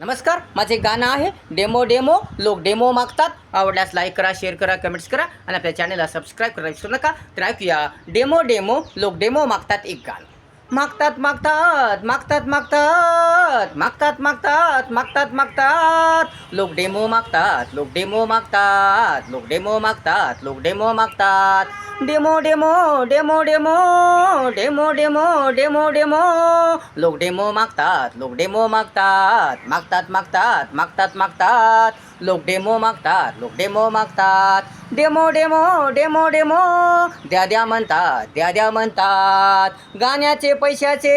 नमस्कार माझे गाणं आहे. डेमो डेमो लोक डेमो मागतात. आवडल्यास लाईक करा शेअर करा कमेंट्स करा. आणि आपल्या चॅनलला सबस्क्राईब करा विसरू नका. तर ऐकूया. डेमो डेमो लोक डेमो मागतात एक गाणं. मागतात मागतात मागतात मागतात मागतात मागतात मागतात मागतात. लोक डेमो मागतात लोक डेमो मागतात लोक डेमो मागतात लोक डेमो मागतात. Demo demo demo demo demo demo demo demo लोक डेमो मागतात लोक डेमो मागतात मागतात मागतात मागतात मागतात. लोक डेमो मागतात लोक डेमो मागतात. डेमो डेमो डेमो डेमो द्या द्या म्हणतात द्या द्या म्हणतात. गाण्याचे पैशाचे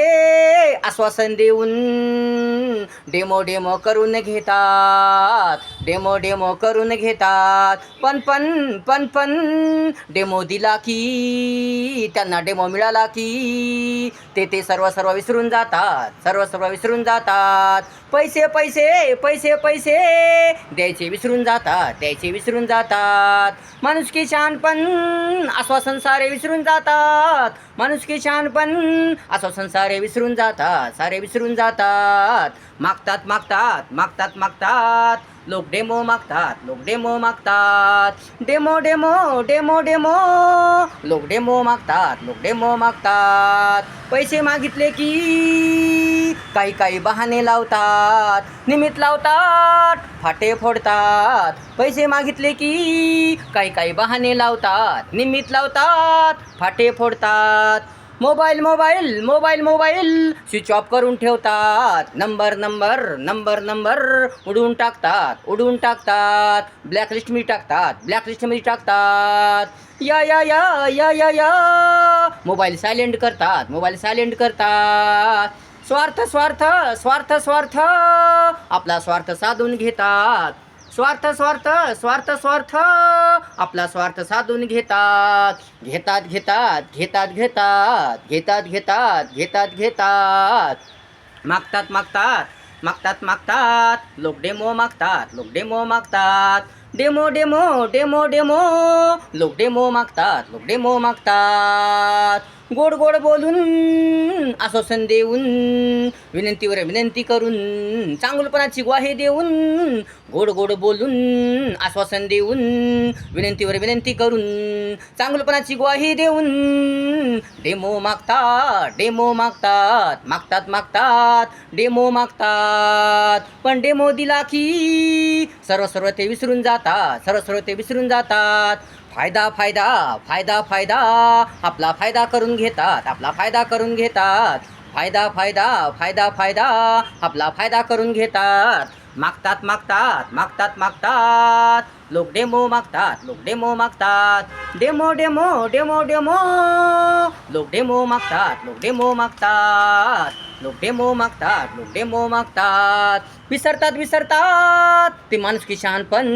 आश्वासन देऊन डेमो डेमो करून घेतात. डेमो डेमो करून घेतात. पण पण पण पण डेमो दिला की त्यांना डेमो मिळाला की ते ते सर्व सर्व विसरून जातात. सर्व सर्व विसरून जातात. पैसे पैसे पैसे पैसे द्यायचे विसरून जातात द्यायचे विसरून जातात. माणुसकी शानपण आश्वासन सारे विसरून जातात. माणुसकी शानपण. असं सारे विसरून जातात सारे विसरून जातात. मागतात मागतात मागतात मागतात. लोक डेमो मागतात लोक डेमो मागतात. Demo demo demo demo. लोक डेमो मागतात लोक डेमो मागतात. पैसे मागितले की काही काही बहाणे लावतात. निमित्त लावतात फाटे फोडतात. पैसे मागितले की काही काही बहाणे लावतात. निमित्त लावतात फाटे फोडतात. Mobile mobile mobile mobile. Switch off करून ठेवतात. नंबर नंबर नंबर नंबर उडवून टाकतात उडवून टाकतात. ब्लॅकलिस्ट मी टाकतात ब्लॅकलिस्टमध्ये टाकतात. या या या या या या. मोबाईल सायलेंट करतात मोबाईल सायलेंट करतात. स्वार्थ स्वार्थ स्वार्थ स्वार्थ. आपला स्वार्थ साधून घेतात. स्वार्थ स्वार्थ स्वार्थ स्वार्थ. आपला स्वार्थ साधून घेतात. घेतात घेतात घेतात घेतात घेतात घेतात घेतात घेतात. मागतात मागतात मागतात मागतात. लोक डेमो मागतात लोक डेमो मागतात. Demo demo demo demo. लोक डेमो मागतात लोक डेमो मागतात. गोड गोड बोलून आश्वासन देऊन विनंतीवर विनंती करून चांगलपणाची ग्वाही देऊन गोड गोड बोलून आश्वासन देऊन विनंतीवर विनंती करून चांगलपणाची ग्वाही देऊन डेमो मागतात डेमो मागतात मागतात मागतात डेमो मागतात. पण डेमो दिला की सर्व सर्व ते विसरून जातात सर्व सर्व ते विसरून जातात. फायदा फायदा फायदा फायदा. आपला फायदा करून घेतात आपला फायदा करून घेतात. फायदा फायदा फायदा फायदा. आपला फायदा करून घेतात. मागतात मागतात मागतात मागतात. लोक डेमो मागतात लोक डेमो मागतात. Demo demo demo demo. लोक डेमो मागतात लोक डेमो मागतात. लोक डेमो मागतात लोक डेमो मागतात. विसरतात विसरतात. ते किशान पण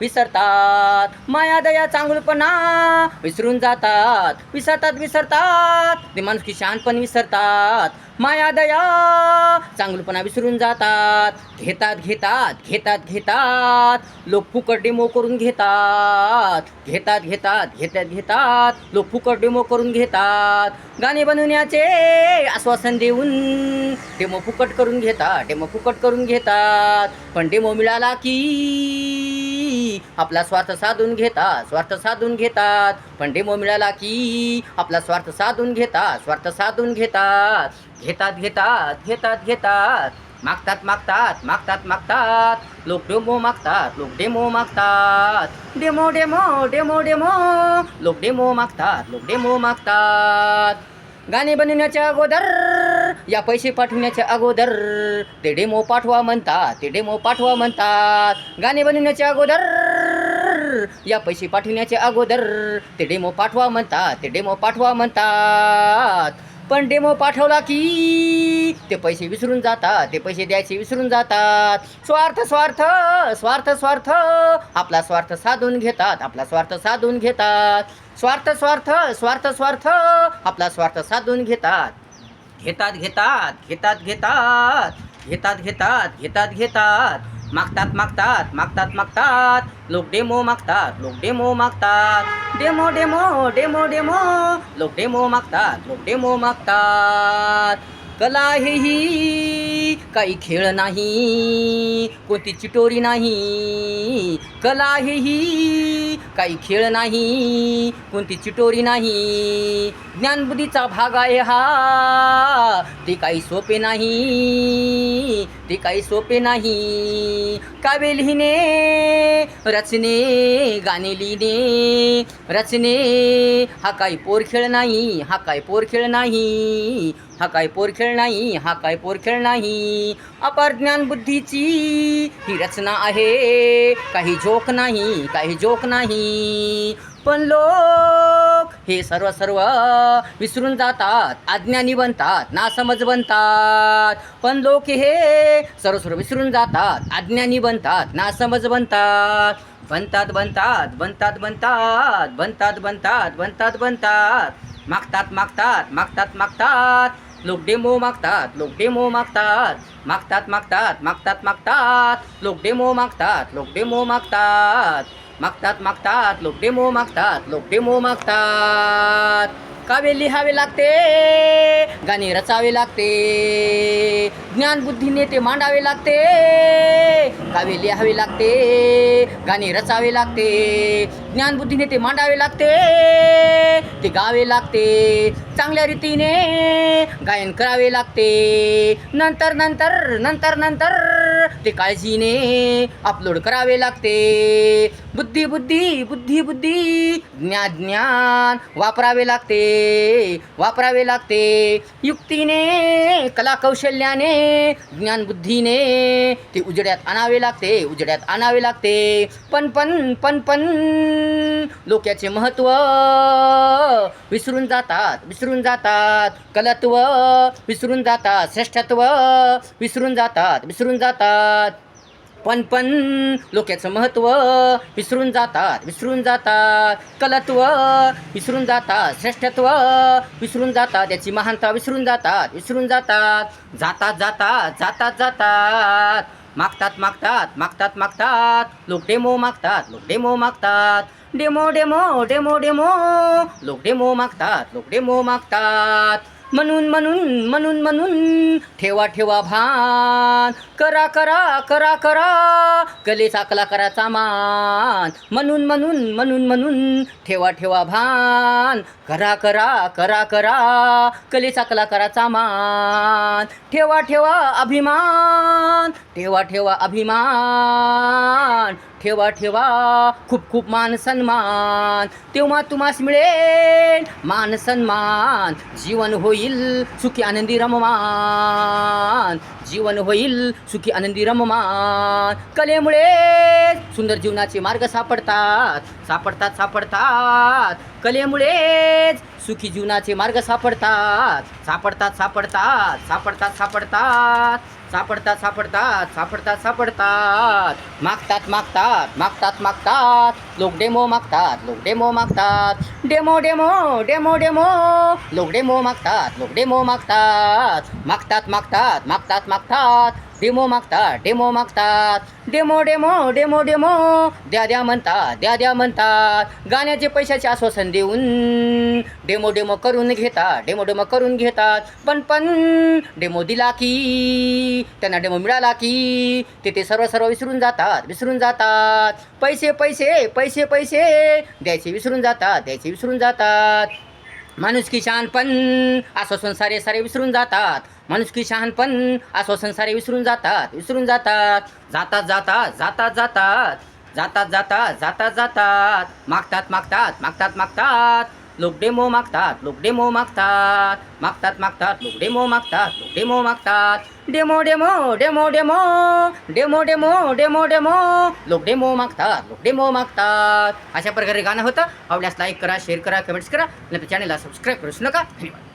विसरतात. माया दया चांगुलपणा विसरून जातात. विसरतात विसरतात. ते माणुसकी पण विसरतात. माया दया. चांगलपणा विसरून जातात. घेतात घेतात घेतात घेतात. लोक फुकट डेमो करून घेतात. घेतात घेतात घेतात घेतात. लोक फुकट डेमो करून घेतात. गाणे बनवण्याचे आश्वासन देऊन डेमो फुकट करून घेतात डेमो फुकट करून घेतात. पण डेमो मिळाला की आपला स्वार्थ साधून घेतात स्वार्थ साधून घेतात. पण डेमो मिळाला की आपला स्वार्थ साधून घेतात स्वार्थ साधून घेतात. घेतात घेतात घेतात घेतात. मागतात मागतात मागतात मागतात. लोक डेमो मागतात लोक डेमो मागतात. Demo demo demo demo. लोक डेमो मागतात लोक डेमो मागतात. गाणे बनवण्याच्या अगोदर या पैसे पाठवण्याच्या अगोदर ते डेमो पाठवा म्हणतात ते डेमो पाठवा म्हणतात. गाणे बनवण्याच्या अगोदर या पैसे पाठवण्याच्या अगोदर ते डेमो पाठवा म्हणतात ते डेमो पाठवा म्हणतात. पण डेमो पाठवला की ते पैसे विसरून जातात ते पैसे द्यायचे विसरून जातात. स्वार्थ स्वार्थ स्वार्थ स्वार्थ. आपला स्वार्थ साधून घेतात आपला स्वार्थ साधून घेतात. स्वार्थ स्वार्थ स्वार्थ स्वार्थ. आपला स्वार्थ साधून घेतात. घेतात घेतात घेतात घेतात. घेतात घेतात घेतात घेतात. मागतात मागतात मागतात मागतात. लोक डेमो मागतात लोक डेमो मागतात. डेमो डेमो डेमो डेमो लोक डेमो मागतात लोक डेमो मागतात. कला हे ही काही खेळ नाही कोणती चिटोरी नाही. कला हे ही काही खेळ नाही कोणती चिटोरी नाही. ज्ञानबुद्धीचा भाग आहे हा ते काही सोपे नाही. ते काही सोपे नाही. काव्य लिहिणे रचने गाणे लिहिणे. रचने हा काही पोरखेळ नाही हा पोर पोरखेळ नाही. हा काय पोरखेळ नाही हा काय पोरखेळ नाही. अपार ज्ञान बुद्धीची ही रचना आहे. काही जोक नाही काही जोक नाही. पण लोक हे सर्व सर्व विसरून जातात. अज्ञानी बनतात नासमज बनतात. पण लोक हे सर्व सर्व विसरून जातात. अज्ञानी बनतात नासमज बनतात. बनतात बनतात बनतात बनतात बनतात बनतात बनतात बनतात. मागतात मागतात मागतात मागतात. लोक डेमो मागतात लोक डेमो मागतात. मागतात मागतात मागतात मागतात. लोक डेमो मागतात लोक डेमो मागतात. मागतात मागतात. लोक डेमो मागतात लोक डेमो मागतात. काव्य लिहावे लागते गाणे रचावे लागते ज्ञानबुद्धीने ते मांडावे लागते काव्य लिहावे लागते गाणे रचावे लागते. ज्ञानबुद्धीने ते मांडावे लागते. ते गावे लागते. चांगल्या रीतीने गायन करावे लागते. नंतर नंतर नंतर नंतर ते काळजीने अपलोड करावे लागते. बुद्धी बुद्धी बुद्धी बुद्धी ज्ञान ज्ञान वापरावे लागते. वापरावे लागते. युक्तीने कला कौशल्याने ज्ञानबुद्धीने ते उजड्यात आणावे लागते उजड्यात आणावे लागते. पण पण पण पण लोक्याचे महत्त्व विसरून जातात विसरून जातात. कलत्व विसरून जातात श्रेष्ठत्व विसरून जातात विसरून जातात. पण पण लोक्याचं महत्त्व विसरून जातात विसरून जातात. कलत्व विसरून जातात श्रेष्ठत्व विसरून जातात. त्याची महानता विसरून जातात विसरून जातात. जातात जातात जातात जातात. Maktat, maktat, maktat, maktat. Look demo, maktat, look demo, maktat. Demo, demo, demo, demo. Look demo, maktat, look demo, maktat. म्हणून म्हणून म्हणून म्हणून. ठेवा ठेवा भान. करा करा करा करा. कलेचा कलाकाराचा मान. म्हणून म्हणून म्हणून म्हणून. ठेवा ठेवा भान. करा करा करा करा. कलेचा कलाकाराचा मान. ठेवा ठेवा अभिमान. ठेवा ठेवा अभिमान. ठेवा ठेवा खूप खूप मान सन्मान. तेव्हा तुम्हास मिळेल मान सन्मान. जीवन होईल सुखी आनंदी रममान. जीवन होईल सुखी आनंदी रममान. कलेमुळे सुंदर जीवनाचे मार्ग सापडतात सापडतात सापडतात. कलेमुळेच सुखी जीवनाचे मार्ग सापडतात सापडतात सापडतात सापडतात सापडतात. सापडतात सापडतात सापडतात सापडतात. मागतात मागतात मागतात मागतात. लोक डेमो मागतात लोक डेमो मागतात. डेमो डेमो डेमो डेमो लोक डेमो मागतात लोक डेमो मागतात. मागतात मागतात मागतात मागतात. डेमो मागतात डेमो मागतात. डेमो डेमो डेमो डेमो द्या द्या म्हणतात द्या द्या म्हणतात गाण्याचे पैशाचे आश्वासन देऊन डेमो डेमो करून घेतात डेमो डेमो करून घेतात. पण पण डेमो दिला की त्यांना डेमो मिळाला की ते ते सर्व सर्व विसरून जातात विसरून जातात. पैसे पैसे पैसे पैसे द्यायचे विसरून जातात द्यायचे विसरून जातात. माणुसकी शहाणपण आश्वासन सारे सारे विसरून जातात. माणुसकी शहाणपण आश्वासन सारे विसरून जातात. विसरून जातात. जातात जातात जातात जातात. जातात जातात जातात जातात. मागतात मागतात मागतात मागतात. लोक डेमो मागतात लोक मो मागतात. मागतात मागतात लोक मो मागतात लोक मो मागतात. Demo demo demo demo demo demo demo demo लोक डेमो मागतात लोक डेमो मागतात. अशा प्रकारे गाणं होतं. आवडल्यास लाईक करा शेअर करा कमेंट्स करा. आणि चॅनलला सबस्क्राईब करूच नका. धन्यवाद.